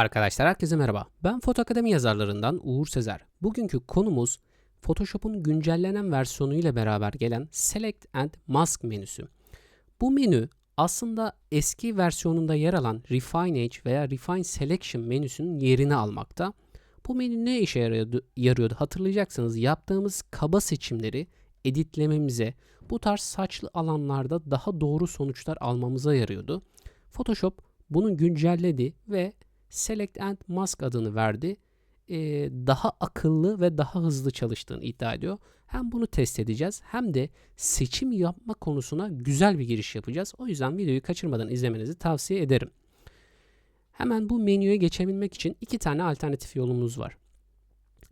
Arkadaşlar herkese merhaba. Ben Foto Akademi yazarlarından Uğur Sezer. Bugünkü konumuz Photoshop'un güncellenen versiyonu ile beraber gelen Select and Mask menüsü. Bu menü aslında eski versiyonunda yer alan Refine Edge veya Refine Selection menüsünün yerini almakta. Bu menü ne işe yarıyordu? yarıyordu? Hatırlayacaksınız yaptığımız kaba seçimleri editlememize, bu tarz saçlı alanlarda daha doğru sonuçlar almamıza yarıyordu. Photoshop bunu güncelledi ve Select and Mask adını verdi. Ee, daha akıllı ve daha hızlı çalıştığını iddia ediyor. Hem bunu test edeceğiz hem de seçim yapma konusuna güzel bir giriş yapacağız. O yüzden videoyu kaçırmadan izlemenizi tavsiye ederim. Hemen bu menüye geçebilmek için iki tane alternatif yolumuz var.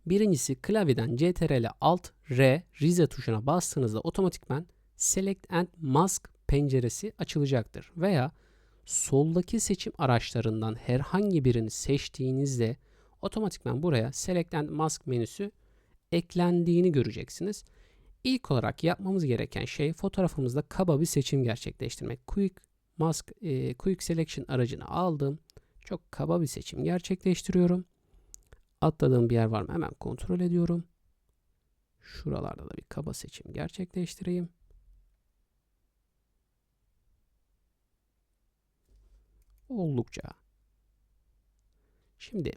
Birincisi klavyeden CTRL Alt R Rize tuşuna bastığınızda otomatikman Select and Mask penceresi açılacaktır. Veya soldaki seçim araçlarından herhangi birini seçtiğinizde otomatikman buraya Select and Mask menüsü eklendiğini göreceksiniz. İlk olarak yapmamız gereken şey fotoğrafımızda kaba bir seçim gerçekleştirmek. Quick Mask, e, Quick Selection aracını aldım. Çok kaba bir seçim gerçekleştiriyorum. Atladığım bir yer var mı hemen kontrol ediyorum. Şuralarda da bir kaba seçim gerçekleştireyim. Oldukça. Şimdi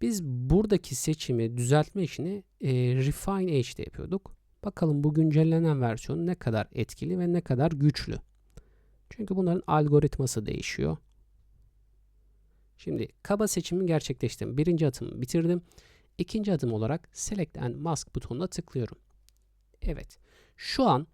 biz buradaki seçimi düzeltme işini e, Refine Edge'de yapıyorduk. Bakalım bu güncellenen versiyon ne kadar etkili ve ne kadar güçlü. Çünkü bunların algoritması değişiyor. Şimdi kaba seçimi gerçekleştirdim. Birinci adımı bitirdim. İkinci adım olarak Select and Mask butonuna tıklıyorum. Evet. Şu an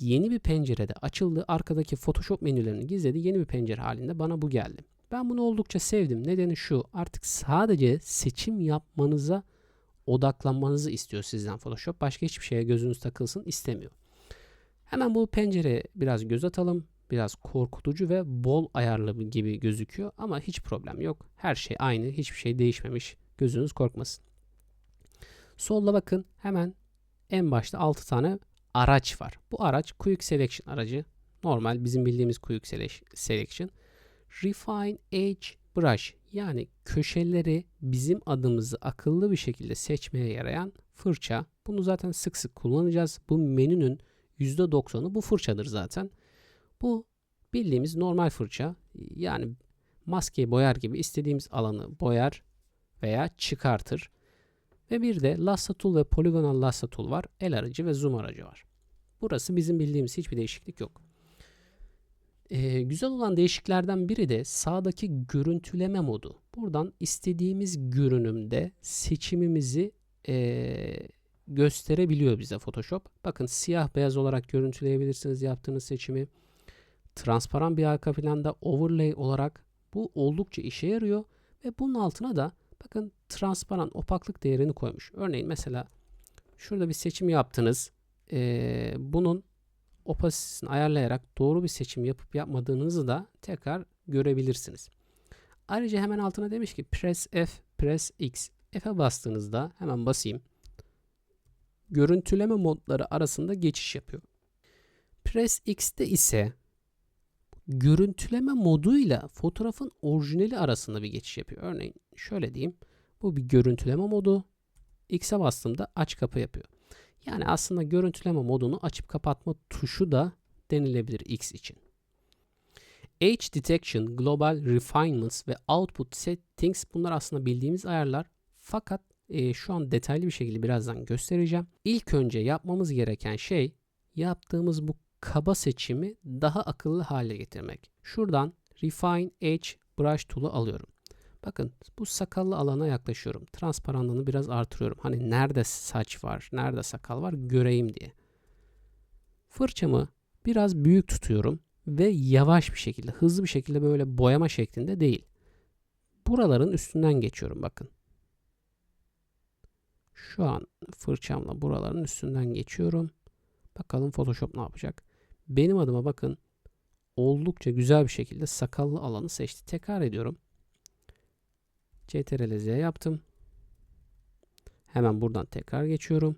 yeni bir pencerede açıldı. Arkadaki Photoshop menülerini gizledi. Yeni bir pencere halinde bana bu geldi. Ben bunu oldukça sevdim. Nedeni şu. Artık sadece seçim yapmanıza odaklanmanızı istiyor sizden Photoshop. Başka hiçbir şeye gözünüz takılsın istemiyor. Hemen bu pencereye biraz göz atalım. Biraz korkutucu ve bol ayarlı gibi gözüküyor ama hiç problem yok. Her şey aynı. Hiçbir şey değişmemiş. Gözünüz korkmasın. Solda bakın hemen en başta 6 tane araç var. Bu araç Quick Selection aracı. Normal bizim bildiğimiz Quick Selection. Refine Edge Brush yani köşeleri bizim adımızı akıllı bir şekilde seçmeye yarayan fırça. Bunu zaten sık sık kullanacağız. Bu menünün %90'ı bu fırçadır zaten. Bu bildiğimiz normal fırça. Yani maskeyi boyar gibi istediğimiz alanı boyar veya çıkartır. Ve bir de Lasso Tool ve Polygonal Lasso Tool var. El aracı ve zoom aracı var. Burası bizim bildiğimiz hiçbir değişiklik yok. Ee, güzel olan değişiklerden biri de sağdaki görüntüleme modu. Buradan istediğimiz görünümde seçimimizi e, gösterebiliyor bize Photoshop. Bakın siyah beyaz olarak görüntüleyebilirsiniz yaptığınız seçimi. Transparan bir arka planda overlay olarak bu oldukça işe yarıyor. Ve bunun altına da bakın transparan opaklık değerini koymuş. Örneğin mesela şurada bir seçim yaptınız. Ee, bunun opasitesini ayarlayarak doğru bir seçim yapıp yapmadığınızı da tekrar görebilirsiniz. Ayrıca hemen altına demiş ki press F, press X. F'e bastığınızda hemen basayım. Görüntüleme modları arasında geçiş yapıyor. Press X'te ise görüntüleme moduyla fotoğrafın orijinali arasında bir geçiş yapıyor. Örneğin şöyle diyeyim. Bu bir görüntüleme modu. X'e bastığımda aç kapa yapıyor. Yani aslında görüntüleme modunu açıp kapatma tuşu da denilebilir X için. Age Detection, Global Refinements ve Output Settings bunlar aslında bildiğimiz ayarlar. Fakat e, şu an detaylı bir şekilde birazdan göstereceğim. İlk önce yapmamız gereken şey yaptığımız bu kaba seçimi daha akıllı hale getirmek. Şuradan Refine Edge Brush Tool'u alıyorum. Bakın bu sakallı alana yaklaşıyorum. Transparanlığını biraz artırıyorum. Hani nerede saç var, nerede sakal var göreyim diye. Fırçamı biraz büyük tutuyorum ve yavaş bir şekilde, hızlı bir şekilde böyle boyama şeklinde değil. Buraların üstünden geçiyorum bakın. Şu an fırçamla buraların üstünden geçiyorum. Bakalım Photoshop ne yapacak. Benim adıma bakın oldukça güzel bir şekilde sakallı alanı seçti. Tekrar ediyorum. CTRL Z yaptım. Hemen buradan tekrar geçiyorum.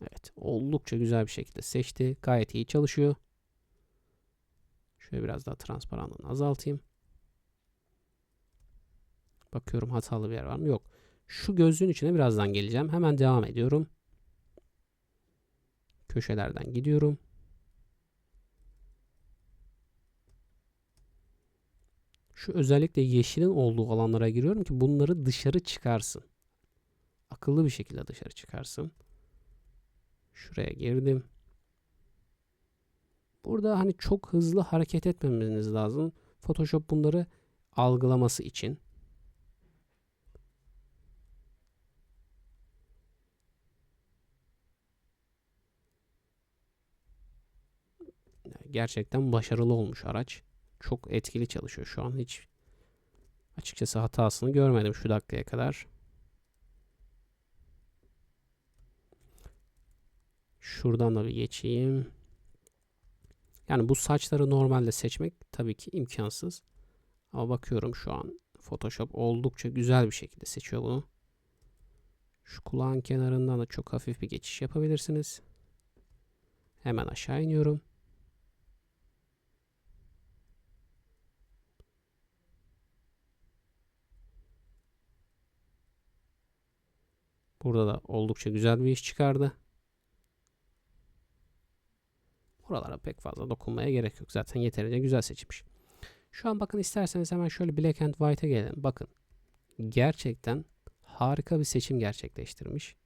Evet, oldukça güzel bir şekilde seçti. Gayet iyi çalışıyor. Şöyle biraz daha transparanlığını azaltayım. Bakıyorum hatalı bir yer var mı? Yok. Şu gözlüğün içine birazdan geleceğim. Hemen devam ediyorum. Köşelerden gidiyorum. Şu özellikle yeşilin olduğu alanlara giriyorum ki bunları dışarı çıkarsın. Akıllı bir şekilde dışarı çıkarsın. Şuraya girdim. Burada hani çok hızlı hareket etmemeniz lazım. Photoshop bunları algılaması için. Gerçekten başarılı olmuş araç. Çok etkili çalışıyor şu an. Hiç açıkçası hatasını görmedim şu dakikaya kadar. Şuradan da bir geçeyim. Yani bu saçları normalde seçmek tabii ki imkansız. Ama bakıyorum şu an Photoshop oldukça güzel bir şekilde seçiyor bunu. Şu kulağın kenarından da çok hafif bir geçiş yapabilirsiniz. Hemen aşağı iniyorum. Burada da oldukça güzel bir iş çıkardı. Buralara pek fazla dokunmaya gerek yok. Zaten yeterince güzel seçmiş. Şu an bakın isterseniz hemen şöyle Black and White'a gelelim. Bakın gerçekten harika bir seçim gerçekleştirmiş.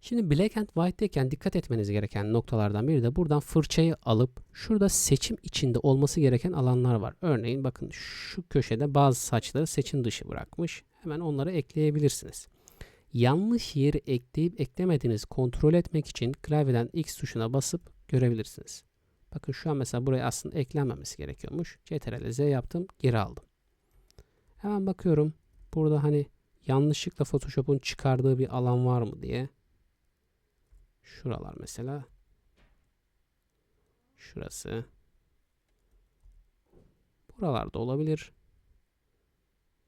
Şimdi Black and White'deyken dikkat etmeniz gereken noktalardan biri de buradan fırçayı alıp şurada seçim içinde olması gereken alanlar var. Örneğin bakın şu köşede bazı saçları seçim dışı bırakmış. Hemen onları ekleyebilirsiniz. Yanlış yeri ekleyip eklemediğiniz kontrol etmek için klavyeden X tuşuna basıp görebilirsiniz. Bakın şu an mesela buraya aslında eklenmemesi gerekiyormuş. CTRL Z yaptım, geri aldım. Hemen bakıyorum. Burada hani yanlışlıkla Photoshop'un çıkardığı bir alan var mı diye. Şuralar mesela. Şurası. Buralarda olabilir.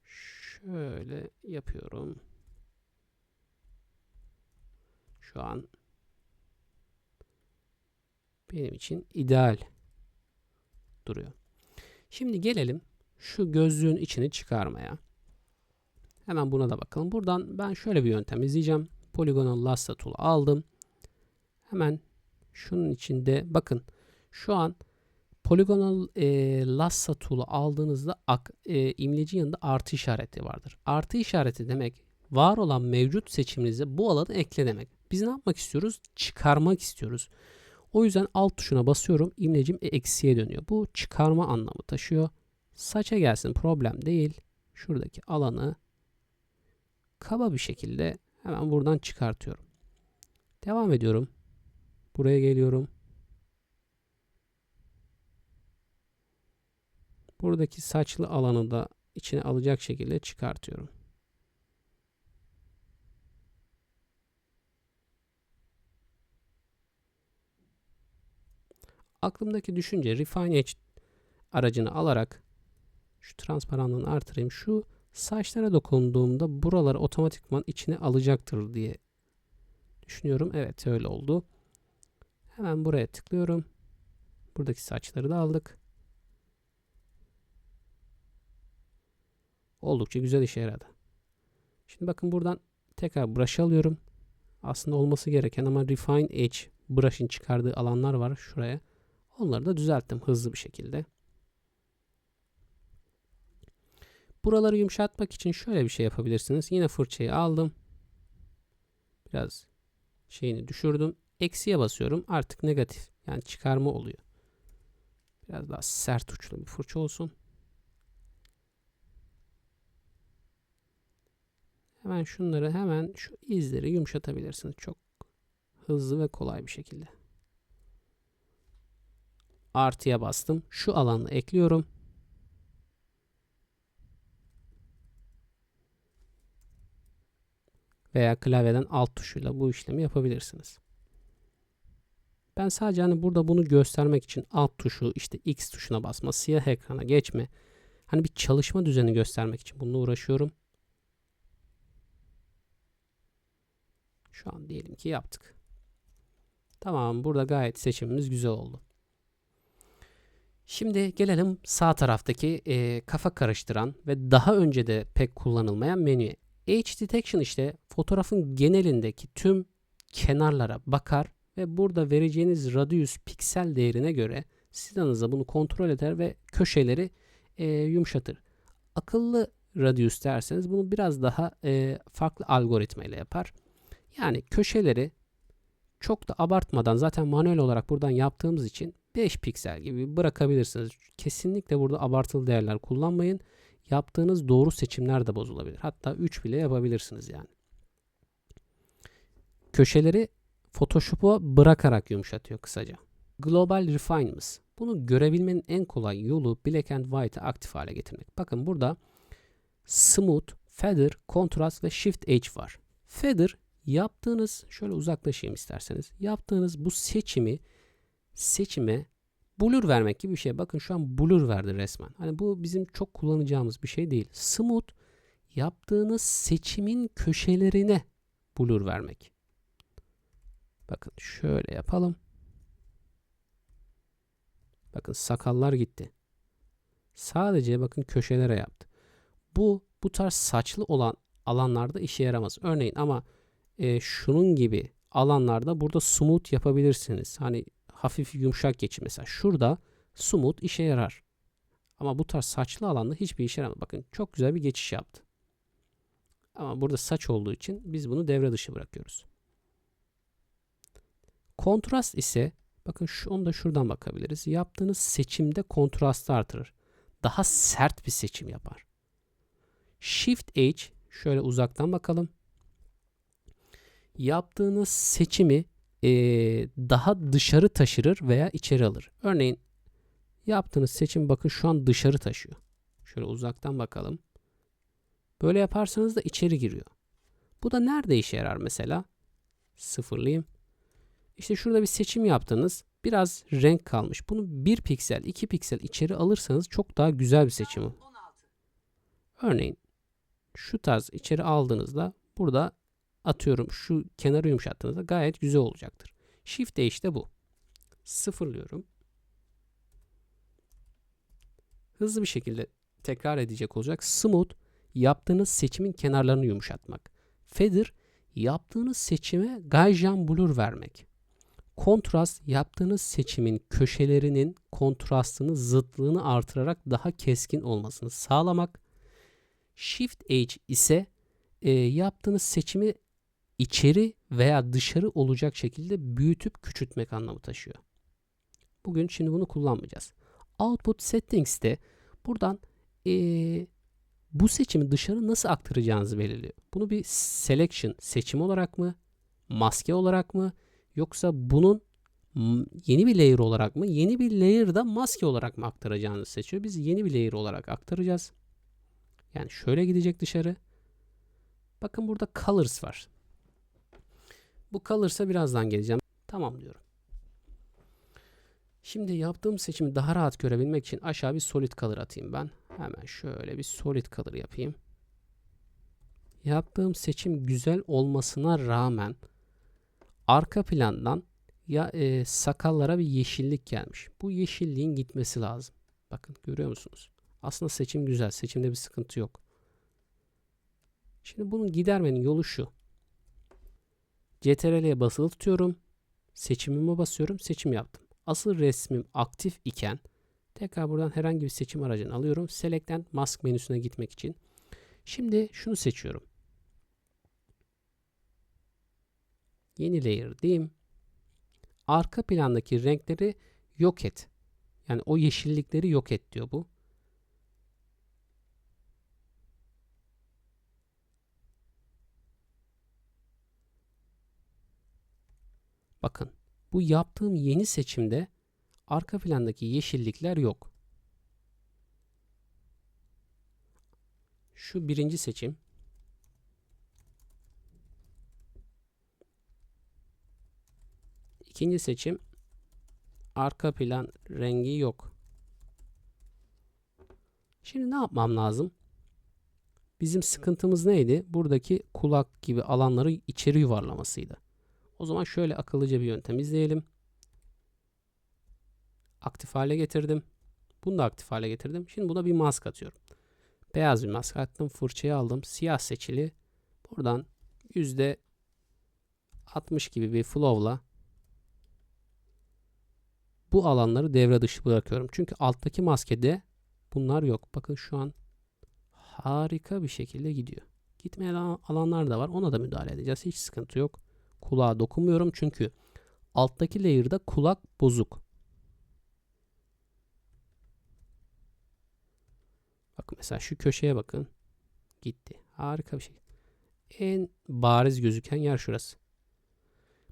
Şöyle yapıyorum. Şu an benim için ideal duruyor. Şimdi gelelim şu gözlüğün içini çıkarmaya. Hemen buna da bakalım. Buradan ben şöyle bir yöntem izleyeceğim. Polygonal Lasso Tool aldım. Hemen şunun içinde bakın şu an Polygonal e, Lasso Tool'u aldığınızda ak, e, imleci yanında artı işareti vardır. Artı işareti demek var olan mevcut seçiminize bu alanı ekle demek. Biz ne yapmak istiyoruz? Çıkarmak istiyoruz. O yüzden alt tuşuna basıyorum. İmlecim eksiye dönüyor. Bu çıkarma anlamı taşıyor. Saça gelsin problem değil. Şuradaki alanı kaba bir şekilde hemen buradan çıkartıyorum. Devam ediyorum. Buraya geliyorum. Buradaki saçlı alanı da içine alacak şekilde çıkartıyorum. Aklımdaki düşünce Refine Edge aracını alarak şu transparanlığını artırayım. Şu saçlara dokunduğumda buraları otomatikman içine alacaktır diye düşünüyorum. Evet öyle oldu. Hemen buraya tıklıyorum. Buradaki saçları da aldık. Oldukça güzel işe yaradı. Şimdi bakın buradan tekrar brush alıyorum. Aslında olması gereken ama Refine Edge brush'ın çıkardığı alanlar var şuraya. Onları da düzelttim hızlı bir şekilde. Buraları yumuşatmak için şöyle bir şey yapabilirsiniz. Yine fırçayı aldım. Biraz şeyini düşürdüm. Eksiye basıyorum. Artık negatif. Yani çıkarma oluyor. Biraz daha sert uçlu bir fırça olsun. Hemen şunları hemen şu izleri yumuşatabilirsiniz. Çok hızlı ve kolay bir şekilde artıya bastım. Şu alanı ekliyorum. Veya klavyeden alt tuşuyla bu işlemi yapabilirsiniz. Ben sadece hani burada bunu göstermek için alt tuşu işte X tuşuna basma, siyah ekrana geçme. Hani bir çalışma düzeni göstermek için bununla uğraşıyorum. Şu an diyelim ki yaptık. Tamam burada gayet seçimimiz güzel oldu. Şimdi gelelim sağ taraftaki e, kafa karıştıran ve daha önce de pek kullanılmayan menüye. Edge Detection işte fotoğrafın genelindeki tüm kenarlara bakar ve burada vereceğiniz radius piksel değerine göre sizden bunu kontrol eder ve köşeleri e, yumuşatır. Akıllı radius derseniz bunu biraz daha e, farklı algoritma ile yapar. Yani köşeleri çok da abartmadan zaten manuel olarak buradan yaptığımız için 5 piksel gibi bırakabilirsiniz. Kesinlikle burada abartılı değerler kullanmayın. Yaptığınız doğru seçimler de bozulabilir. Hatta 3 bile yapabilirsiniz yani. Köşeleri Photoshop'a bırakarak yumuşatıyor kısaca. Global Refinements. Bunu görebilmenin en kolay yolu Black and White'ı aktif hale getirmek. Bakın burada Smooth, Feather, Contrast ve Shift Edge var. Feather yaptığınız, şöyle uzaklaşayım isterseniz. Yaptığınız bu seçimi seçime blur vermek gibi bir şey. Bakın şu an blur verdi resmen. Hani bu bizim çok kullanacağımız bir şey değil. Smooth yaptığınız seçimin köşelerine blur vermek. Bakın şöyle yapalım. Bakın sakallar gitti. Sadece bakın köşelere yaptı. Bu bu tarz saçlı olan alanlarda işe yaramaz. Örneğin ama e, şunun gibi alanlarda burada smooth yapabilirsiniz. Hani hafif yumuşak geçin mesela. Şurada smooth işe yarar. Ama bu tarz saçlı alanda hiçbir işe yaramaz. Bakın çok güzel bir geçiş yaptı. Ama burada saç olduğu için biz bunu devre dışı bırakıyoruz. Kontrast ise bakın şu, onu da şuradan bakabiliriz. Yaptığınız seçimde kontrastı artırır. Daha sert bir seçim yapar. Shift H şöyle uzaktan bakalım. Yaptığınız seçimi e, daha dışarı taşırır veya içeri alır. Örneğin yaptığınız seçim bakın şu an dışarı taşıyor. Şöyle uzaktan bakalım. Böyle yaparsanız da içeri giriyor. Bu da nerede işe yarar mesela? Sıfırlayayım. İşte şurada bir seçim yaptınız. Biraz renk kalmış. Bunu 1 piksel, 2 piksel içeri alırsanız çok daha güzel bir seçim. Örneğin şu tarz içeri aldığınızda burada atıyorum şu kenarı yumuşattığınızda gayet güzel olacaktır. Shift D işte bu. Sıfırlıyorum. Hızlı bir şekilde tekrar edecek olacak. Smooth yaptığınız seçimin kenarlarını yumuşatmak. Feather yaptığınız seçime Gaussian blur vermek. Kontrast yaptığınız seçimin köşelerinin kontrastını, zıtlığını artırarak daha keskin olmasını sağlamak. Shift H ise e, yaptığınız seçimi içeri veya dışarı olacak şekilde büyütüp küçültmek anlamı taşıyor. Bugün şimdi bunu kullanmayacağız. Output Settings'te buradan e, bu seçimi dışarı nasıl aktaracağınızı belirliyor. Bunu bir selection seçim olarak mı, maske olarak mı, yoksa bunun yeni bir layer olarak mı, yeni bir layer'da maske olarak mı aktaracağınızı seçiyor. Biz yeni bir layer olarak aktaracağız. Yani şöyle gidecek dışarı. Bakın burada colors var. Bu kalırsa birazdan geleceğim. Tamam diyorum. Şimdi yaptığım seçimi daha rahat görebilmek için aşağı bir solid color atayım ben. Hemen şöyle bir solid color yapayım. Yaptığım seçim güzel olmasına rağmen arka plandan ya e, sakallara bir yeşillik gelmiş. Bu yeşilliğin gitmesi lazım. Bakın görüyor musunuz? Aslında seçim güzel. Seçimde bir sıkıntı yok. Şimdi bunun gidermenin yolu şu. CTRL'ye basılı tutuyorum. Seçimime basıyorum. Seçim yaptım. Asıl resmim aktif iken tekrar buradan herhangi bir seçim aracını alıyorum. Select and Mask menüsüne gitmek için. Şimdi şunu seçiyorum. Yeni layer diyeyim. Arka plandaki renkleri yok et. Yani o yeşillikleri yok et diyor bu. Bakın bu yaptığım yeni seçimde arka plandaki yeşillikler yok. Şu birinci seçim. İkinci seçim arka plan rengi yok. Şimdi ne yapmam lazım? Bizim sıkıntımız neydi? Buradaki kulak gibi alanları içeri yuvarlamasıydı. O zaman şöyle akıllıca bir yöntem izleyelim. Aktif hale getirdim. Bunu da aktif hale getirdim. Şimdi buna bir mask atıyorum. Beyaz bir mask attım. Fırçayı aldım. Siyah seçili. Buradan yüzde 60 gibi bir flow'la bu alanları devre dışı bırakıyorum. Çünkü alttaki maskede bunlar yok. Bakın şu an harika bir şekilde gidiyor. Gitmeyen alanlar da var. Ona da müdahale edeceğiz. Hiç sıkıntı yok. Kulağa dokunmuyorum çünkü alttaki layer'da kulak bozuk. Bakın mesela şu köşeye bakın. Gitti. Harika bir şey. En bariz gözüken yer şurası.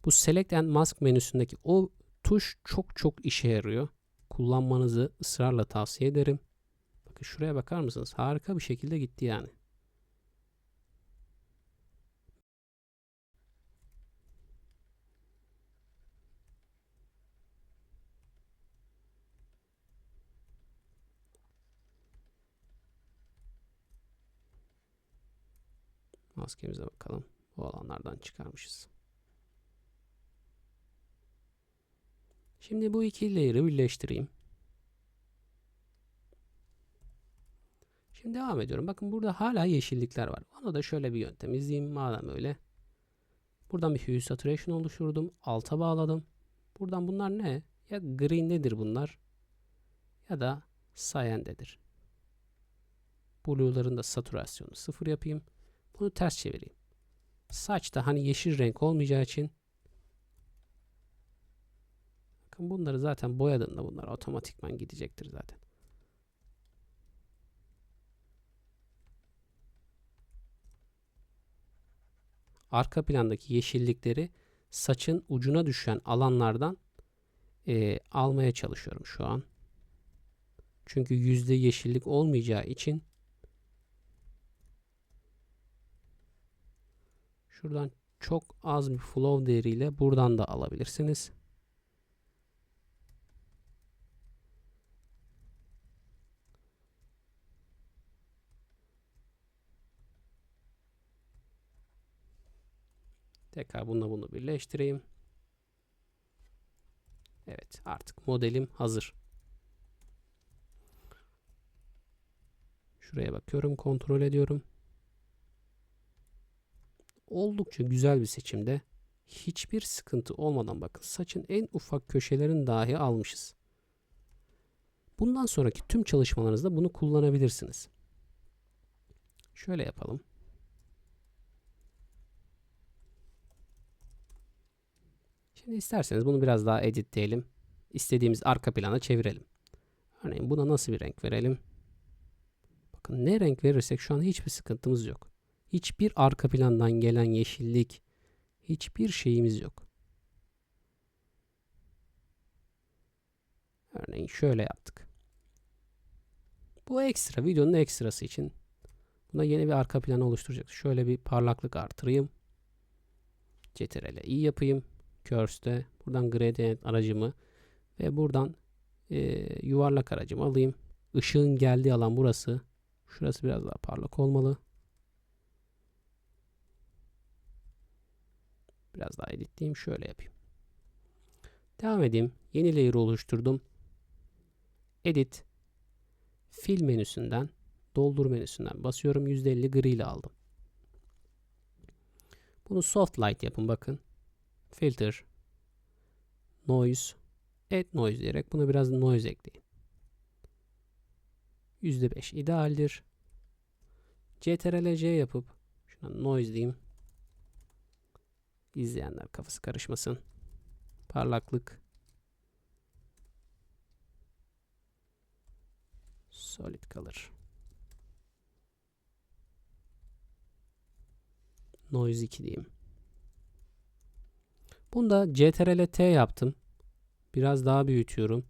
Bu Select and Mask menüsündeki o tuş çok çok işe yarıyor. Kullanmanızı ısrarla tavsiye ederim. Bakın şuraya bakar mısınız? Harika bir şekilde gitti yani. Maskemize bakalım. Bu alanlardan çıkarmışız. Şimdi bu iki layer'ı birleştireyim. Şimdi devam ediyorum. Bakın burada hala yeşillikler var. Ona da şöyle bir yöntem izleyeyim. Madem öyle. Buradan bir hue saturation oluşturdum. Alta bağladım. Buradan bunlar ne? Ya green'dedir bunlar. Ya da cyan'dedir. Blue'ların da saturasyonu sıfır yapayım. Bunu ters çevireyim. Saçta hani yeşil renk olmayacağı için bakın bunları zaten boyadığında bunlar otomatikman gidecektir zaten. Arka plandaki yeşillikleri saçın ucuna düşen alanlardan e, almaya çalışıyorum şu an. Çünkü yüzde yeşillik olmayacağı için Şuradan çok az bir flow değeriyle buradan da alabilirsiniz. Tekrar bununla bunu birleştireyim. Evet artık modelim hazır. Şuraya bakıyorum kontrol ediyorum oldukça güzel bir seçimde. Hiçbir sıkıntı olmadan bakın saçın en ufak köşelerini dahi almışız. Bundan sonraki tüm çalışmalarınızda bunu kullanabilirsiniz. Şöyle yapalım. Şimdi isterseniz bunu biraz daha editleyelim. İstediğimiz arka plana çevirelim. Örneğin buna nasıl bir renk verelim? Bakın ne renk verirsek şu an hiçbir sıkıntımız yok. Hiçbir arka plandan gelen yeşillik, hiçbir şeyimiz yok. Örneğin şöyle yaptık. Bu ekstra, videonun ekstrası için buna yeni bir arka plan oluşturacak. Şöyle bir parlaklık artırayım. Ctrl i yapayım. Curve'de buradan gradient aracımı ve buradan e, yuvarlak aracımı alayım. Işığın geldiği alan burası. Şurası biraz daha parlak olmalı. Biraz daha editleyeyim. Şöyle yapayım. Devam edeyim. Yeni layer oluşturdum. Edit. Fill menüsünden doldur menüsünden basıyorum. %50 gri ile aldım. Bunu soft light yapın bakın. Filter. Noise. Add noise diyerek buna biraz noise ekleyin. %5 idealdir. CTRL-C yapıp şuna noise diyeyim. İzleyenler kafası karışmasın. Parlaklık. Solid kalır. Noise 2 diyeyim. Bunda CTRL T yaptım. Biraz daha büyütüyorum.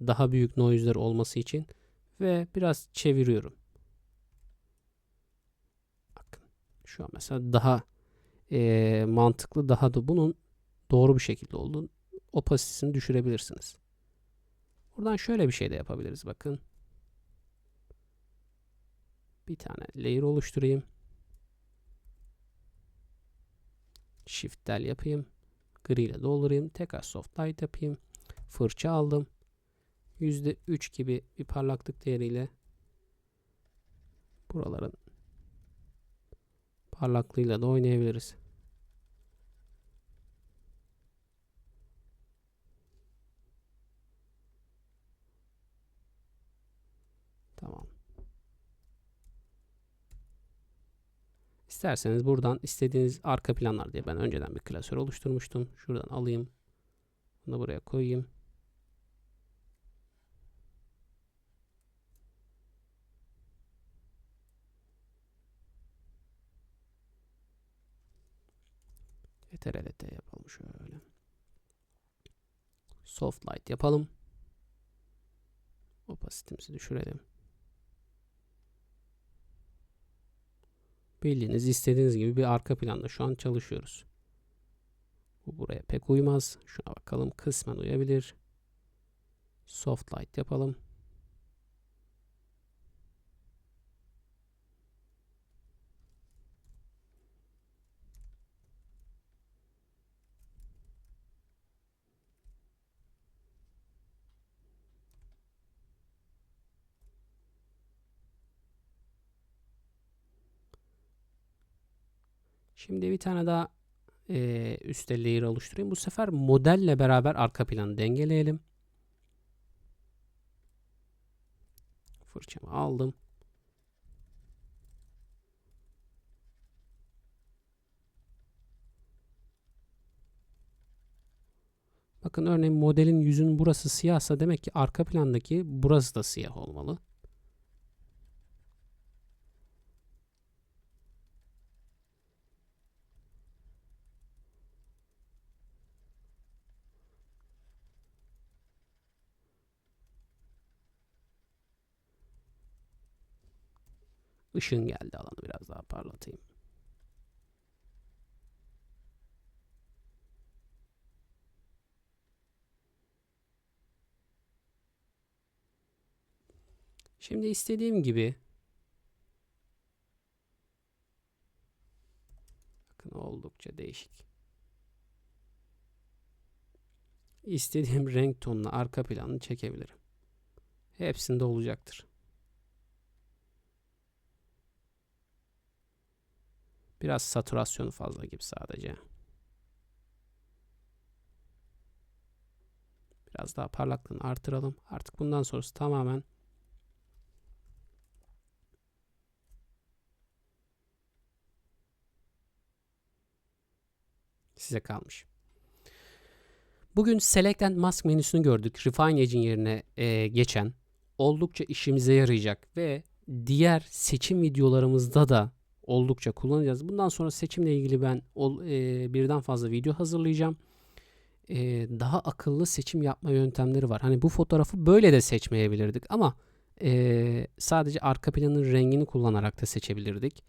Daha büyük noise'ler olması için ve biraz çeviriyorum. Bakın şu an mesela daha e, mantıklı daha da bunun doğru bir şekilde olduğunu opasitesini düşürebilirsiniz. Buradan şöyle bir şey de yapabiliriz bakın. Bir tane layer oluşturayım. Shift del yapayım. Gri ile doldurayım. Tekrar soft light yapayım. Fırça aldım. %3 gibi bir parlaklık değeriyle buraların parlaklığıyla da oynayabiliriz. Tamam. İsterseniz buradan istediğiniz arka planlar diye ben önceden bir klasör oluşturmuştum. Şuradan alayım. Bunu buraya koyayım. TRLT yapalım şöyle. Soft light yapalım. Opasitemizi düşürelim. Bildiğiniz istediğiniz gibi bir arka planda şu an çalışıyoruz. Bu buraya pek uymaz. Şuna bakalım. Kısmen uyabilir. Soft light yapalım. Şimdi bir tane daha e, üstte layer oluşturayım. Bu sefer modelle beraber arka planı dengeleyelim. Fırçamı aldım. Bakın örneğin modelin yüzün burası siyahsa demek ki arka plandaki burası da siyah olmalı. Işığın geldi alanı biraz daha parlatayım. Şimdi istediğim gibi bakın oldukça değişik. İstediğim renk tonuna arka planını çekebilirim. Hepsinde olacaktır. Biraz saturasyonu fazla gibi sadece. Biraz daha parlaklığını artıralım. Artık bundan sonrası tamamen size kalmış. Bugün Select and Mask menüsünü gördük. Refine Edge'in yerine e, geçen oldukça işimize yarayacak ve diğer seçim videolarımızda da oldukça kullanacağız. Bundan sonra seçimle ilgili ben ol, e, birden fazla video hazırlayacağım. E, daha akıllı seçim yapma yöntemleri var. Hani bu fotoğrafı böyle de seçmeyebilirdik ama e, sadece arka planın rengini kullanarak da seçebilirdik.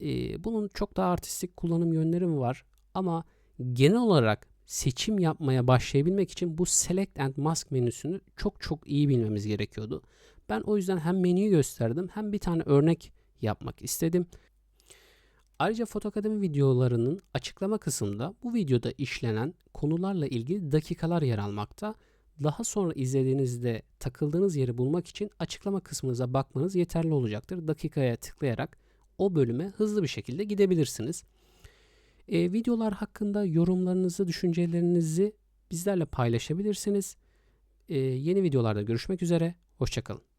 E, bunun çok daha artistik kullanım yönleri mi var? Ama genel olarak seçim yapmaya başlayabilmek için bu Select and Mask menüsünü çok çok iyi bilmemiz gerekiyordu. Ben o yüzden hem menüyü gösterdim hem bir tane örnek yapmak istedim. Ayrıca Fotokademi videolarının açıklama kısmında bu videoda işlenen konularla ilgili dakikalar yer almakta. Daha sonra izlediğinizde takıldığınız yeri bulmak için açıklama kısmınıza bakmanız yeterli olacaktır. Dakikaya tıklayarak o bölüme hızlı bir şekilde gidebilirsiniz. E, videolar hakkında yorumlarınızı, düşüncelerinizi bizlerle paylaşabilirsiniz. E, yeni videolarda görüşmek üzere. Hoşçakalın.